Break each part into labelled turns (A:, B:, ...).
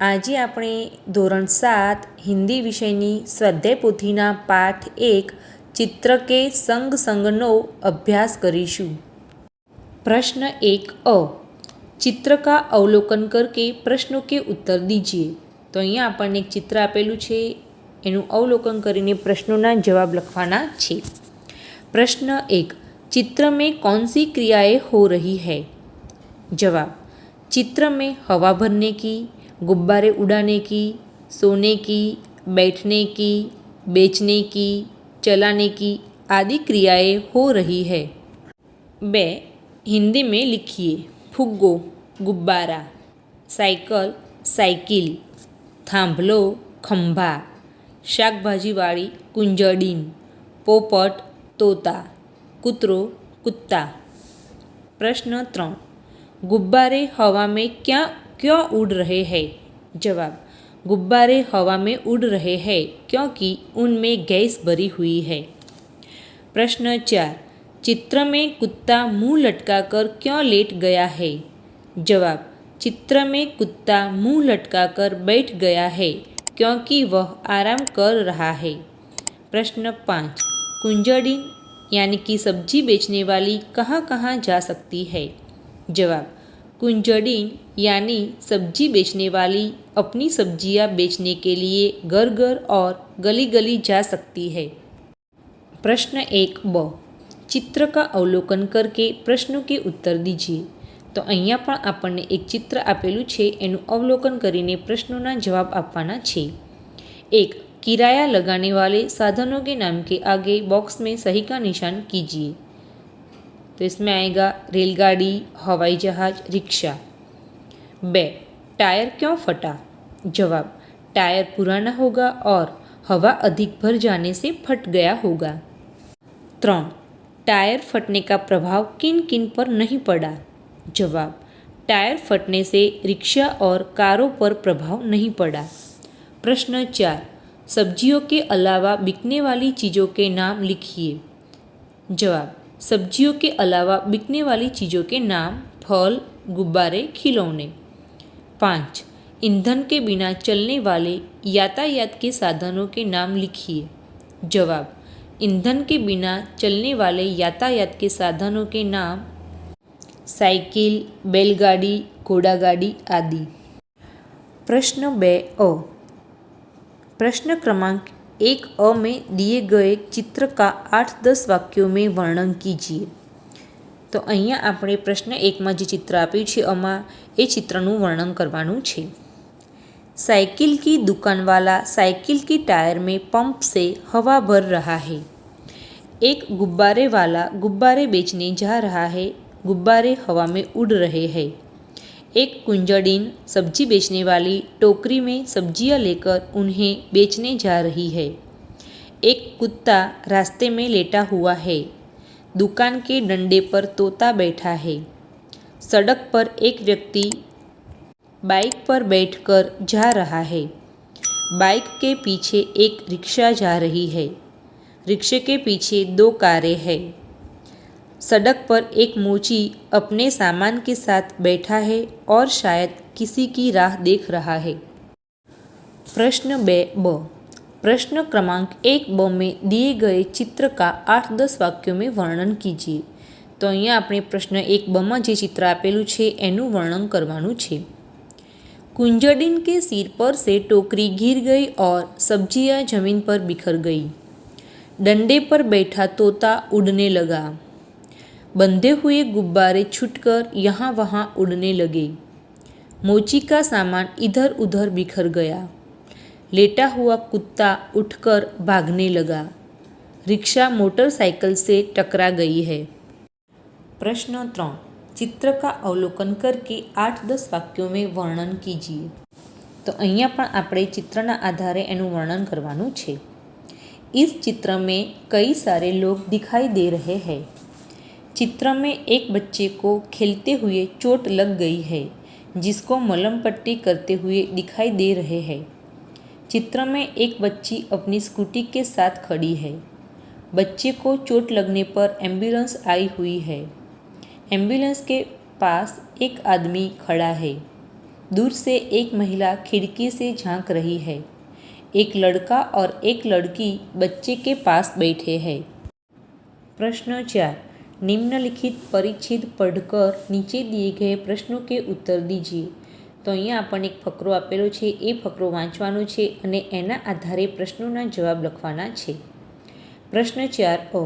A: આજે આપણે ધોરણ સાત હિન્દી વિષયની સ્વાધ્યાય પોથીના પાઠ એક ચિત્ર કે સંગ સંગનો અભ્યાસ કરીશું. પ્રશ્ન એક અ. ચિત્ર કા અવલોકન કરકે પ્રશ્નો કે ઉત્તર દીજીએ. તો અહીંયા આપણને એક ચિત્ર આપેલું છે. એનું અવલોકન કરીને પ્રશ્નોના જવાબ લખવાના છે. પ્રશ્ન એક. ચિત્ર મેં કોણસી ક્રિયાએ હો રહી હૈ? જવાબ. ચિત્ર મેં હવા ભરને કી? गुब्बारे उड़ाने की सोने की बैठने की बेचने की चलाने की आदि क्रियाएं हो रही है बे हिंदी में लिखिए फुग्गो गुब्बारा साइकिल साइकिल થાંભલો ખંભા શાકભાજીવાળી કુંજડીન પોપટ તોતા કૂતરો કુત્તા प्रश्न ત્રણ गुब्बारे हवा में क्या क्यों उड़ रहे हैं? जवाब, गुब्बारे हवा में उड़ रहे हैं क्योंकि उनमें गैस भरी हुई है। प्रश्न चार, चित्र में कुत्ता मुँह लटकाकर क्यों लेट गया है? जवाब, चित्र में कुत्ता मुँह लटकाकर बैठ गया है क्योंकि वह आराम कर रहा है। प्रश्न पाँच, कुंजड़ी, यानी कि सब्ज़ी बेचने वाली कहाँ कहाँ जा सकती है? जवाब कुंजड़ीन यानी सब्जी बेचने वाली अपनी सब्जियां बेचने के लिए घर घर और गली गली जा सकती है प्रश्न एक ब चित्र का अवलोकन करके प्रश्नों के उत्तर दीजिए તો અહીંયા પણ આપણને એક ચિત્ર આપેલું છે એનું અવલોકન કરીને પ્રશ્નોના જવાબ આપવાના છે એક किराया लगाने वाले साधनों के नाम के आगे बॉक्स में सही का निशान कीजिए तो इसमें आएगा रेलगाड़ी हवाई जहाज रिक्शा बे, टायर क्यों फटा? जवाब, टायर पुराना होगा और हवा अधिक भर जाने से फट गया होगा। त्रण, टायर फटने का प्रभाव किन किन पर नहीं पड़ा? जवाब, टायर फटने से रिक्शा और कारों पर प्रभाव नहीं पड़ा। प्रश्न चार, सब्जियों के अलावा बिकने वाली चीज़ों के नाम लिखिए। जवाब, सब्जियों के अलावा बिकने वाली चीज़ों के नाम फल, गुब्बारे, खिलौने। पाँच, ईंधन के बिना चलने वाले यातायात के साधनों के नाम लिखिए। जवाब, ईंधन के बिना चलने वाले यातायात के साधनों के नाम साइकिल, बैलगाड़ी, घोड़ागाड़ी आदि। प्रश्न बे अ, प्रश्न क्रमांक एक अ में दिए गए चित्र का आठ दस वाक्यों में वर्णन कीजिए। તો અહીંયા આપણે પ્રશ્ન એકમાં જે ચિત્ર આપ્યું છે આમાં એ ચિત્રનું વર્ણન કરવાનું છે साइकिल की दुकान वाला साइकिल की टायर में पंप से हवा भर रहा है एक गुब्बारे वाला गुब्बारे बेचने जा रहा है गुब्बारे हवा में उड़ रहे हैं एक कुंजड़ीन सब्जी बेचने वाली टोकरी में सब्जियां लेकर उन्हें बेचने जा रही है एक कुत्ता रास्ते में लेटा हुआ है दुकान के डंडे पर तोता बैठा है। सड़क पर एक व्यक्ति बाइक पर बैठकर जा रहा है। बाइक के पीछे एक रिक्शा जा रही है। रिक्शे के पीछे दो कारें हैं। सड़क पर एक मोची अपने सामान के साथ बैठा है और शायद किसी की राह देख रहा है। प्रश्न बे ब। प्रश्न क्रमांक एक ब में दिए गए चित्र का आठ दस वाक्यों में वर्णन कीजिए તો અહીંયા આપણે પ્રશ્ન એક બમાં જે ચિત્ર આપેલું છે એનું વર્ણન કરવાનું છે कुंजड़िन के सिर पर से टोकरी गिर गई और सब्जियां जमीन पर बिखर गई डंडे पर बैठा तोता उड़ने लगा बंधे हुए गुब्बारे छूटकर यहाँ वहाँ उड़ने लगे मोची का सामान इधर उधर बिखर गया लेटा हुआ कुत्ता उठकर भागने लगा रिक्शा मोटरसाइकिल से टकरा गई है प्रश्न ત્રણ चित्र का अवलोकन करके आठ दस वाक्यों में वर्णन कीजिए તો અહીંયા પણ આપણે ચિત્રના આધારે એનું વર્ણન કરવાનું છે इस चित्र में कई सारे लोग दिखाई दे रहे हैं चित्र में एक बच्चे को खेलते हुए चोट लग गई है जिसको मलम पट्टी करते हुए दिखाई दे रहे हैं चित्र में एक बच्ची अपनी स्कूटी के साथ खड़ी है। बच्चे को चोट लगने पर एंबुलेंस आई हुई है। एंबुलेंस के पास एक आदमी खड़ा है। दूर से एक महिला खिड़की से झाँक रही है। एक लड़का और एक लड़की बच्चे के पास बैठे हैं। प्रश्न चार, निम्नलिखित परिच्छेद पढ़कर नीचे दिए गए प्रश्नों के उत्तर दीजिए। તો અહીંયા આપણને એક ફકરો આપેલો છે એ ફકરો વાંચવાનો છે અને એના આધારે પ્રશ્નોના જવાબ લખવાના છે प्रश्न चार अ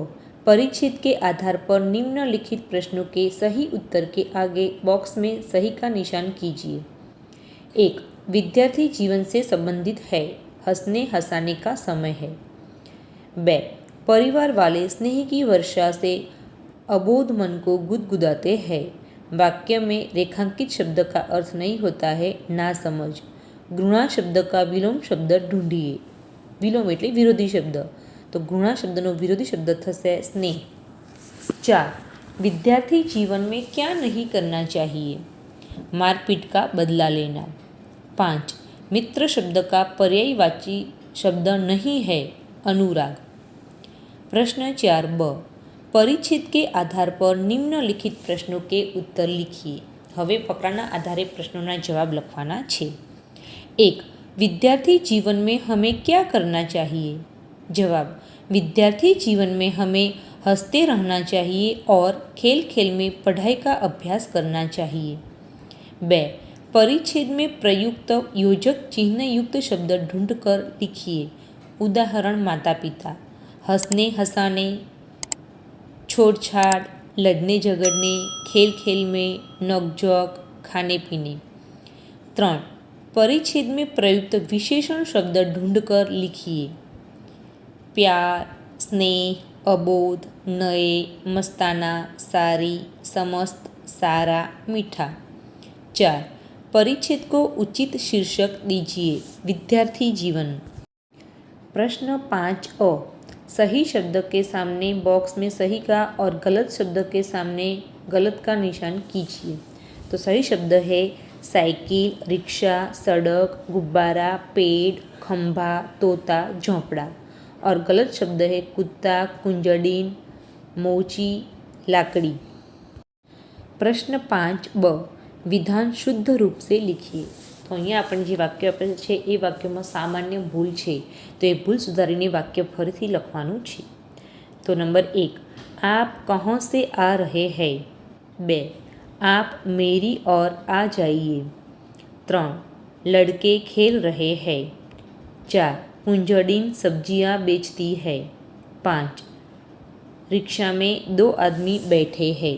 A: परिच्छेद के आधार पर निम्नलिखित प्रश्नों के सही उत्तर के आगे बॉक्स में सही का निशान कीजिए एक विद्यार्थी जीवन से संबंधित है हंसने हंसाने का समय है बे परिवार वाले स्नेह की वर्षा से अबोध मन को गुदगुदाते हैं वाक्य में रेखांकित शब्द का अर्थ नहीं होता है ना समझ घृणा शब्द का विलोम शब्द ढूंढिए વિલોમ એટલે વિરોધી શબ્દ તો ઘૃણા શબ્દનો વિરોધી શબ્દ થશે સ્નેહ ચાર विद्यार्थी जीवन में क्या नहीं करना चाहिए मारपीट का बदला लेना पाँच मित्र शब्द का पर्यायवाची शब्द नहीं है अनुराग प्रश्न चार ब परिच्छेद के आधार पर निम्नलिखित प्रश्नों के उत्तर लिखिए હવે ફકરાના આધારે પ્રશ્નોના જવાબ લખવાના છે એક विद्यार्थी जीवन में हमें क्या करना चाहिए जवाब विद्यार्थी जीवन में हमें हंसते रहना चाहिए और खेल खेल में पढ़ाई का अभ्यास करना चाहिए बे परिच्छेद में प्रयुक्त योजक चिन्ह युक्त शब्द ढूंढकर लिखिए उदाहरण माता पिता हंसने हंसाने छोड़छाड़, लड़ने झगड़ने, खेल खेल में नोकझोंक, खाने पीने। त्रण, परिच्छेद में प्रयुक्त विशेषण शब्द ढूंढकर लिखिए। प्यार, स्नेह, अबोध, नए, मस्ताना, सारी, समस्त, सारा, मीठा। चार, परिच्छेद को उचित शीर्षक दीजिए, विद्यार्थी जीवन। प्रश्न पाँच अ। सही शब्द के सामने बॉक्स में सही का और गलत शब्द के सामने गलत का निशान कीजिए। तो सही शब्द है साइकिल, रिक्शा, सड़क, गुब्बारा, पेड़, खंभा, तोता, झोंपड़ा। और गलत शब्द है कुत्ता, कुंजड़ीन, मोची, लाकड़ी। प्रश्न पाँच ब, विधान शुद्ध रूप से लिखिए। તો અહીંયા આપણે જે વાક્ય આપેલ છે એ વાક્યમાં સામાન્ય ભૂલ છે તો એ ભૂલ સુધારીને વાક્ય ફરીથી લખવાનું છે તો નંબર એક આપ કહો સે આ રહે હૈ બે आप मेरी ओर आ जाइए ત્રણ लड़के खेल रहे हैं चार कुंजड़ीन सब्जियां बेचती है पाँच रिक्शा में दो आदमी बैठे हैं